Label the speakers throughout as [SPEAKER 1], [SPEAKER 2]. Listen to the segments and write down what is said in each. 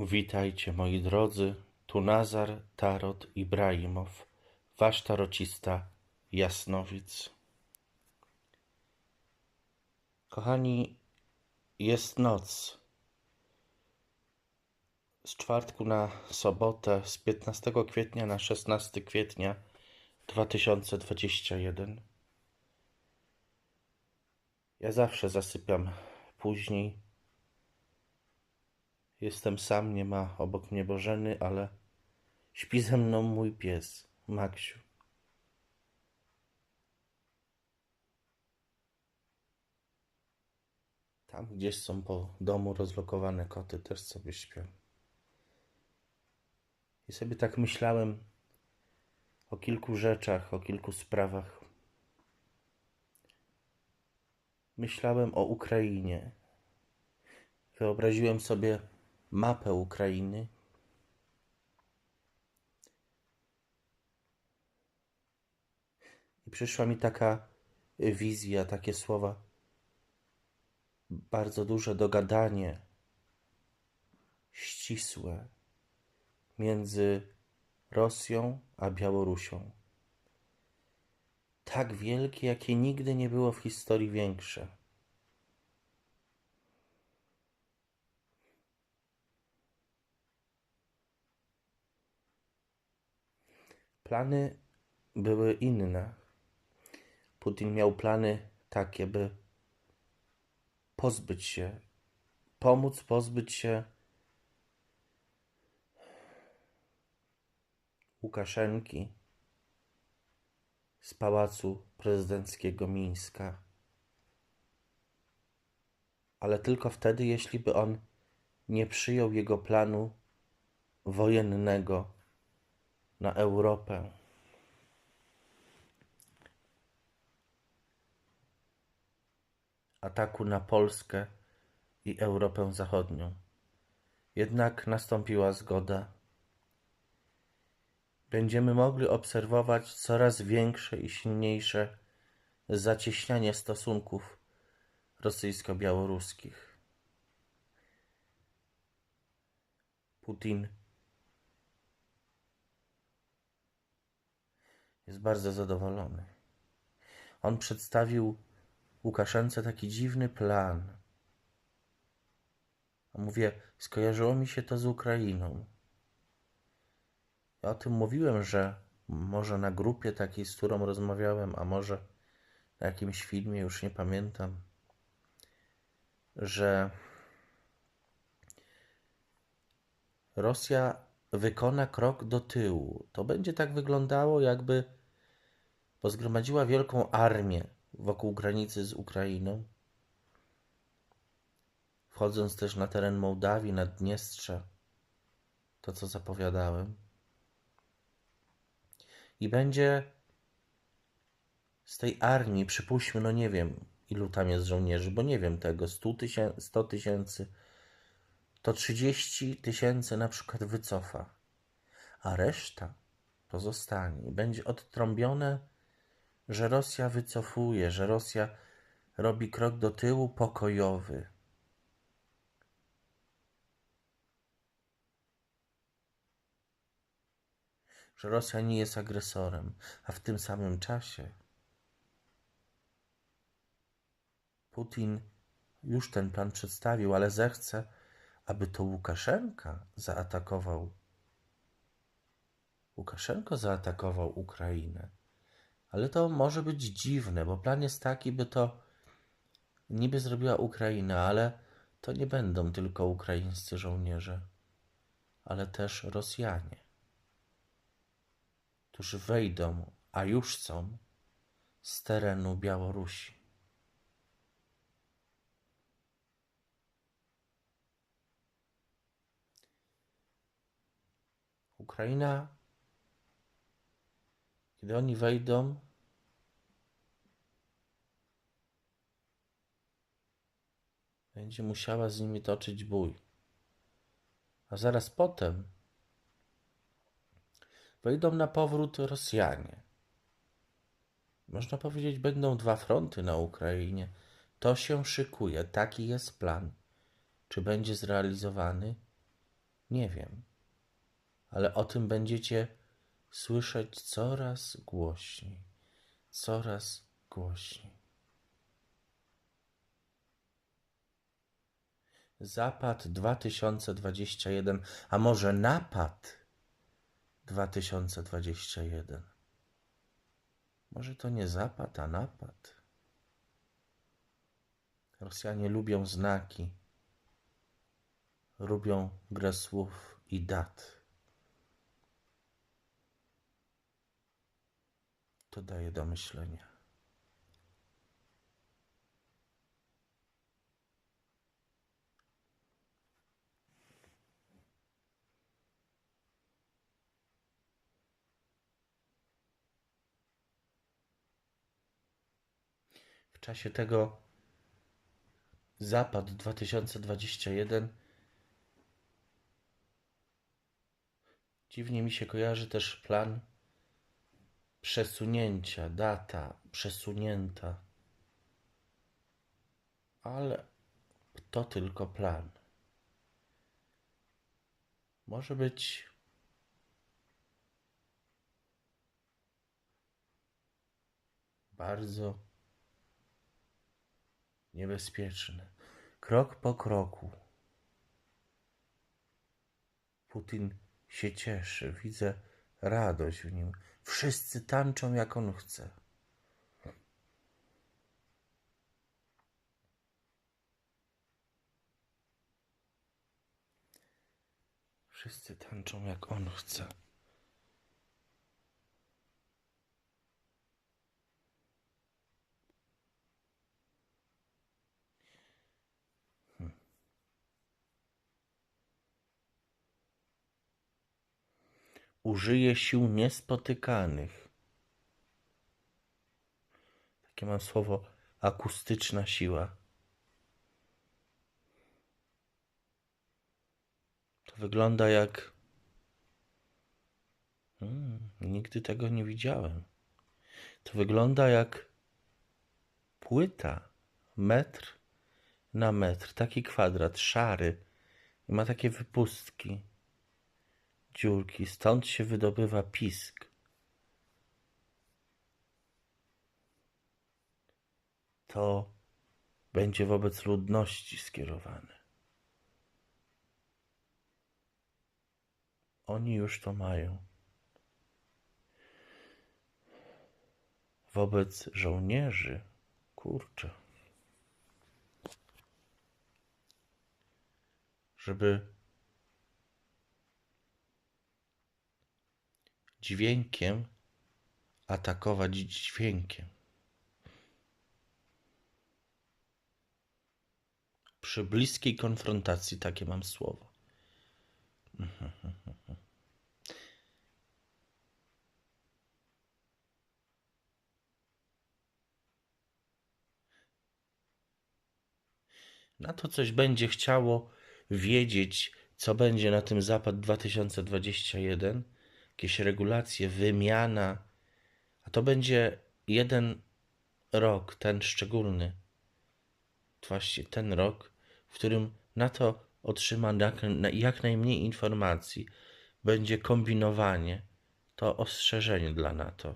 [SPEAKER 1] Witajcie moi drodzy, tu Nazar Tarot Ibrahimow, wasz tarocista Jasnowic. Kochani, jest noc. Z czwartku na sobotę, z 15 kwietnia na 16 kwietnia 2021. Ja zawsze zasypiam później Jestem sam, nie ma obok mnie Bożeny, ale śpi ze mną mój pies, Maksiu. Tam gdzieś są po domu rozlokowane koty, też sobie śpią. I sobie tak myślałem o kilku rzeczach, o kilku sprawach. Myślałem o Ukrainie. Wyobraziłem sobie mapę Ukrainy. I przyszła mi taka wizja, takie słowa. Bardzo duże dogadanie, ścisłe między Rosją a Białorusią. Tak wielkie, jakie nigdy nie było w historii większe. Plany były inne. Putin miał plany takie, by pozbyć się, pomóc pozbyć się Łukaszenki z pałacu prezydenckiego Mińska. Ale tylko wtedy, jeśli by on nie przyjął jego planu wojennego na Europę. Ataku na Polskę i Europę Zachodnią. Jednak nastąpiła zgoda. Będziemy mogli obserwować coraz większe i silniejsze zacieśnianie stosunków rosyjsko-białoruskich. Putin jest bardzo zadowolony. On przedstawił Łukaszence taki dziwny plan. Mówię, skojarzyło mi się to z Ukrainą. Ja o tym mówiłem, że może na grupie takiej, z którą rozmawiałem, a może na jakimś filmie, już nie pamiętam, że Rosja wykona krok do tyłu. To będzie tak wyglądało, jakby bo zgromadziła wielką armię wokół granicy z Ukrainą, wchodząc też na teren Mołdawii, Naddniestrza, to co zapowiadałem. I będzie z tej armii, przypuśćmy, no nie wiem, ilu tam jest żołnierzy, bo nie wiem tego, 100 tysięcy, to 30 tysięcy na przykład wycofa, a reszta pozostanie będzie odtrąbione że Rosja wycofuje, że Rosja robi krok do tyłu pokojowy. Że Rosja nie jest agresorem, a w tym samym czasie Putin już ten plan przedstawił, ale zechce, aby to Łukaszenka zaatakował. Łukaszenko zaatakował Ukrainę. Ale to może być dziwne, bo plan jest taki, by to niby zrobiła Ukraina, ale to nie będą tylko ukraińscy żołnierze, ale też Rosjanie, którzy wejdą, a już są, z terenu Białorusi. Ukraina kiedy oni wejdą, będzie musiała z nimi toczyć bój. A zaraz potem wejdą na powrót Rosjanie. Można powiedzieć, będą dwa fronty na Ukrainie. To się szykuje, taki jest plan. Czy będzie zrealizowany? Nie wiem. Ale o tym będziecie słyszeć coraz głośniej. Coraz głośniej. Zapad 2021, a może napad 2021. Może to nie zapad, a napad. Rosjanie lubią znaki, lubią grę słów i dat. To daje do myślenia. W czasie tego Zapad 2021 dziwnie mi się kojarzy też plan przesunięcia, data przesunięta. Ale to tylko plan. Może być bardzo niebezpieczny. Krok po kroku. Putin się cieszy, widzę radość w nim. Wszyscy tańczą jak on chce. Wszyscy tańczą jak on chce. Użyje sił niespotykanych. Takie mam słowo akustyczna siła. To wygląda jak. Hmm, nigdy tego nie widziałem. To wygląda jak płyta, metr na metr, taki kwadrat, szary i ma takie wypustki dziurki, stąd się wydobywa pisk. To będzie wobec ludności skierowane. Oni już to mają. Wobec żołnierzy, kurczę, żeby dźwiękiem atakować dźwiękiem. Przy bliskiej konfrontacji takie mam słowo. Na to coś będzie chciało wiedzieć, co będzie na tym Zapad 2021 jakieś regulacje, wymiana, a to będzie jeden rok, ten szczególny, właśnie ten rok, w którym NATO otrzyma jak, najmniej informacji, będzie kombinowanie, to ostrzeżenie dla NATO.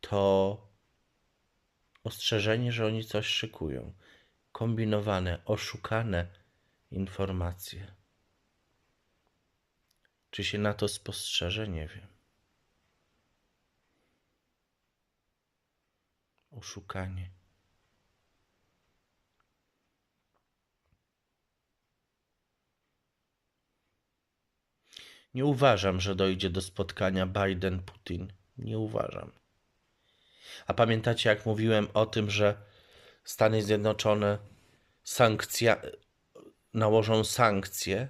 [SPEAKER 1] To ostrzeżenie, że oni coś szykują. Kombinowane, oszukane informacje. Czy się na to spostrzeże? Nie wiem. Oszukanie. Nie uważam, że dojdzie do spotkania Biden-Putin. Nie uważam. A pamiętacie, jak mówiłem o tym, że Stany Zjednoczone sankcja, nałożą sankcje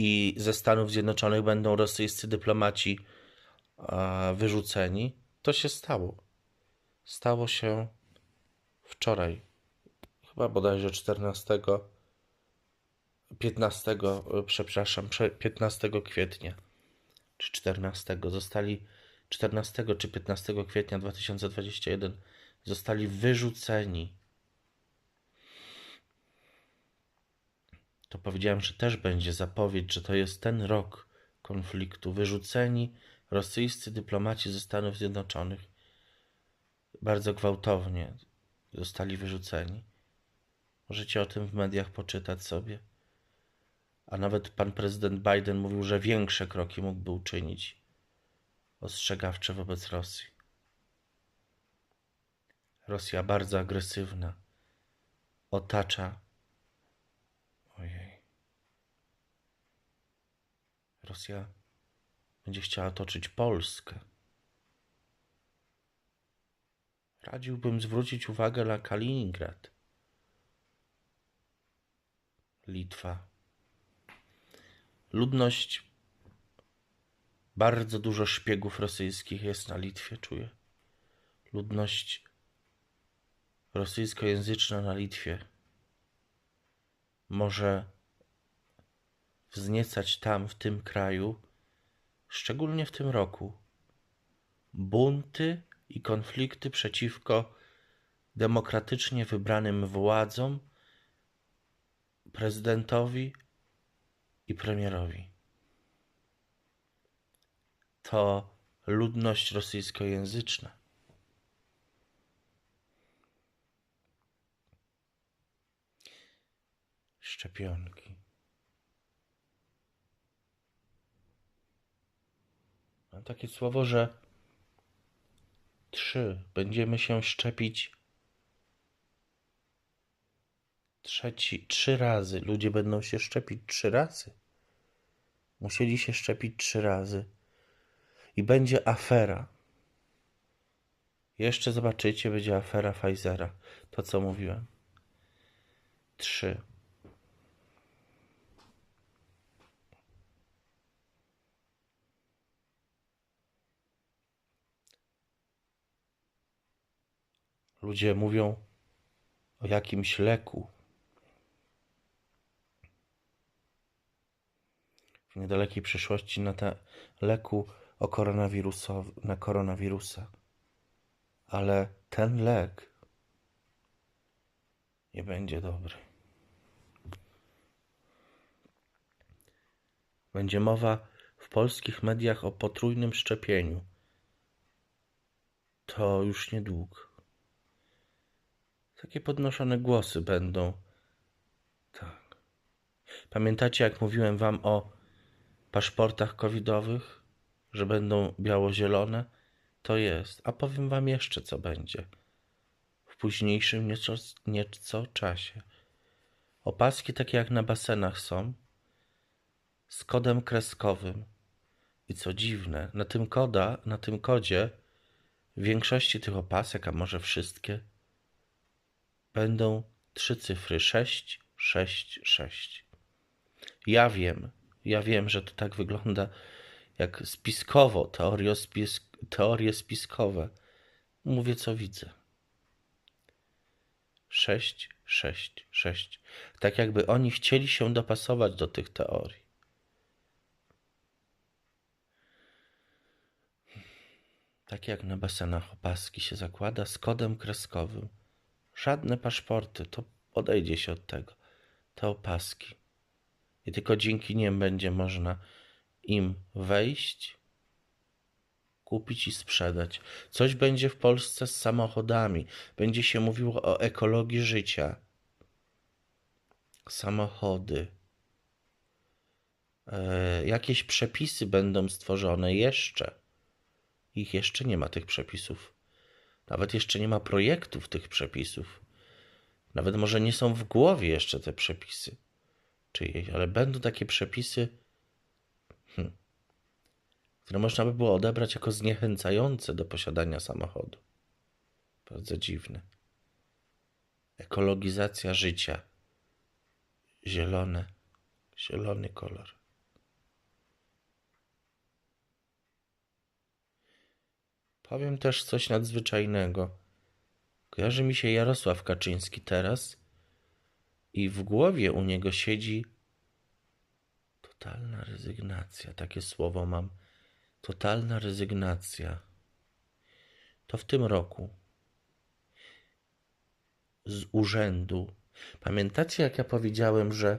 [SPEAKER 1] i ze Stanów Zjednoczonych będą rosyjscy dyplomaci wyrzuceni. To się stało. Stało się wczoraj, chyba bodajże 14, 15, przepraszam, 15 kwietnia czy 14. Zostali 14 czy 15 kwietnia 2021 zostali wyrzuceni to powiedziałem, że też będzie zapowiedź, że to jest ten rok konfliktu. Wyrzuceni rosyjscy dyplomaci ze Stanów Zjednoczonych bardzo gwałtownie zostali wyrzuceni. Możecie o tym w mediach poczytać sobie. A nawet pan prezydent Biden mówił, że większe kroki mógłby uczynić ostrzegawcze wobec Rosji. Rosja bardzo agresywna otacza. Rosja będzie chciała toczyć Polskę. Radziłbym zwrócić uwagę na Kaliningrad. Litwa. Ludność. Bardzo dużo szpiegów rosyjskich jest na Litwie, czuję. Ludność rosyjskojęzyczna na Litwie może wzniecać tam, w tym kraju, szczególnie w tym roku, bunty i konflikty przeciwko demokratycznie wybranym władzom, prezydentowi i premierowi. To ludność rosyjskojęzyczna. Szczepionki. Mam takie słowo, że trzy będziemy się szczepić trzeci, trzy razy. Ludzie będą się szczepić trzy razy. Musieli się szczepić trzy razy. I będzie afera. Jeszcze zobaczycie, będzie afera Pfizera. To, co mówiłem. Trzy. Ludzie mówią o jakimś leku. W niedalekiej przyszłości na te leku o koronawirusow- na koronawirusa. Ale ten lek nie będzie dobry. Będzie mowa w polskich mediach o potrójnym szczepieniu. To już niedługo. Takie podnoszone głosy będą. Tak. Pamiętacie, jak mówiłem wam o paszportach covidowych, że będą biało-zielone? To jest. A powiem wam jeszcze, co będzie. W późniejszym nieco, nieco czasie. Opaski takie jak na basenach są, z kodem kreskowym. I co dziwne, na tym koda, na tym kodzie w większości tych opasek, a może wszystkie, będą trzy cyfry 6, 6, 6. Ja wiem, ja wiem, że to tak wygląda jak spiskowo, teorie, spis, teorie spiskowe. Mówię, co widzę. 6, 6, 6. Tak jakby oni chcieli się dopasować do tych teorii. Tak jak na basenach opaski się zakłada z kodem kreskowym. Żadne paszporty, to odejdzie się od tego. Te opaski. I tylko dzięki nim będzie można im wejść, kupić i sprzedać. Coś będzie w Polsce z samochodami. Będzie się mówiło o ekologii życia. Samochody. E, jakieś przepisy będą stworzone jeszcze. Ich jeszcze nie ma tych przepisów. Nawet jeszcze nie ma projektów tych przepisów. Nawet może nie są w głowie jeszcze te przepisy czyjeś, ale będą takie przepisy, hmm, które można by było odebrać jako zniechęcające do posiadania samochodu. Bardzo dziwne. Ekologizacja życia. Zielone, zielony kolor. Powiem też coś nadzwyczajnego. Kojarzy mi się Jarosław Kaczyński teraz i w głowie u niego siedzi totalna rezygnacja. Takie słowo mam. Totalna rezygnacja. To w tym roku z urzędu. Pamiętacie, jak ja powiedziałem, że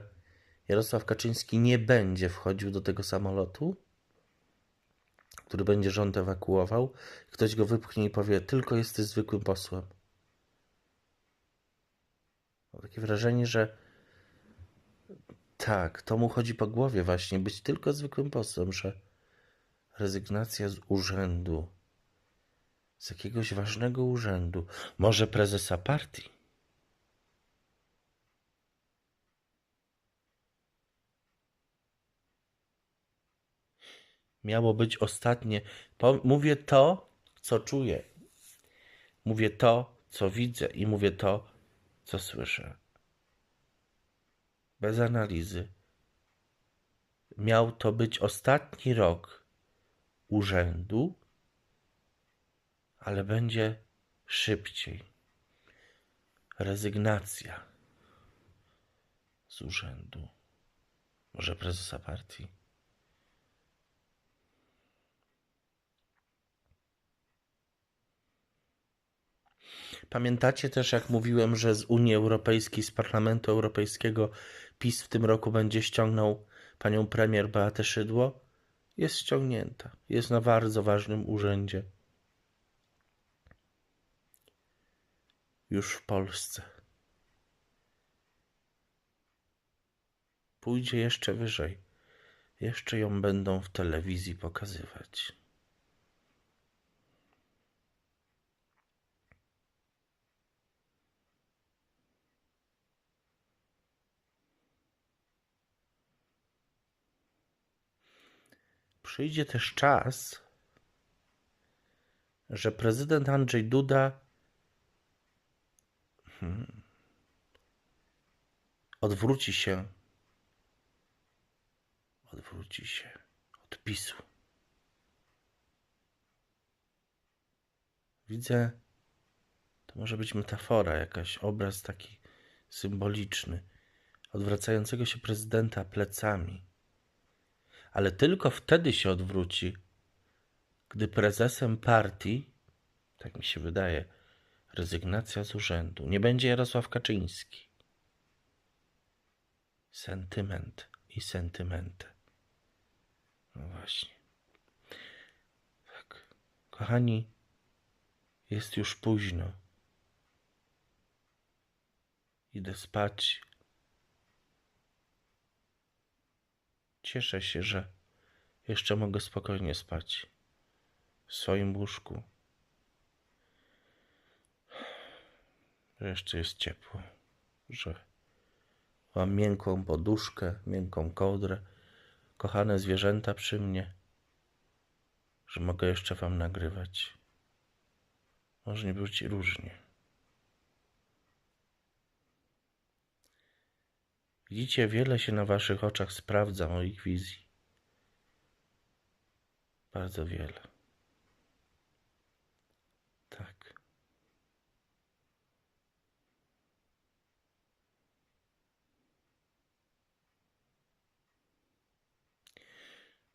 [SPEAKER 1] Jarosław Kaczyński nie będzie wchodził do tego samolotu, który będzie rząd ewakuował, ktoś go wypchnie i powie: Tylko jesteś zwykłym posłem. Mam takie wrażenie, że tak, to mu chodzi po głowie, właśnie być tylko zwykłym posłem, że rezygnacja z urzędu, z jakiegoś ważnego urzędu, może prezesa partii. Miało być ostatnie. Mówię to, co czuję. Mówię to, co widzę i mówię to, co słyszę. Bez analizy. Miał to być ostatni rok urzędu, ale będzie szybciej. Rezygnacja z urzędu. Może prezesa partii. Pamiętacie też, jak mówiłem, że z Unii Europejskiej, z Parlamentu Europejskiego PiS w tym roku będzie ściągnął panią premier Beatę Szydło? Jest ściągnięta. Jest na bardzo ważnym urzędzie. Już w Polsce. Pójdzie jeszcze wyżej. Jeszcze ją będą w telewizji pokazywać. Przyjdzie też czas, że prezydent Andrzej Duda hmm, odwróci się, odwróci się od PiSu. Widzę, to może być metafora, jakaś obraz taki symboliczny, odwracającego się prezydenta plecami ale tylko wtedy się odwróci, gdy prezesem partii, tak mi się wydaje, rezygnacja z urzędu, nie będzie Jarosław Kaczyński. Sentyment i sentyment. No właśnie. Tak. Kochani, jest już późno. Idę spać. Cieszę się, że jeszcze mogę spokojnie spać w swoim łóżku. Że jeszcze jest ciepło, że mam miękką poduszkę, miękką kołdrę, kochane zwierzęta przy mnie, że mogę jeszcze Wam nagrywać. Może nie być różnie. Widzicie, wiele się na waszych oczach sprawdza moich wizji. Bardzo wiele. Tak.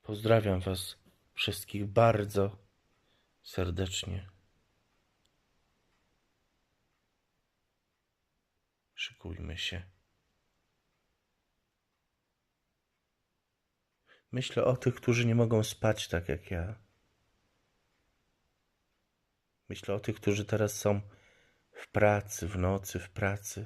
[SPEAKER 1] Pozdrawiam Was wszystkich bardzo serdecznie. Szykujmy się. Myślę o tych, którzy nie mogą spać tak jak ja. Myślę o tych, którzy teraz są w pracy, w nocy, w pracy.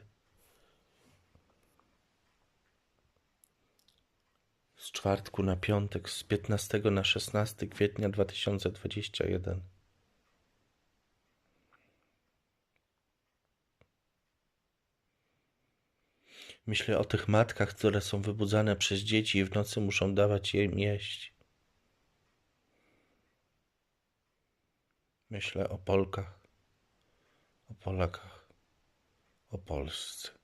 [SPEAKER 1] Z czwartku na piątek, z 15 na 16 kwietnia 2021. Myślę o tych matkach, które są wybudzane przez dzieci i w nocy muszą dawać im jeść. Myślę o Polkach, o Polakach, o Polsce.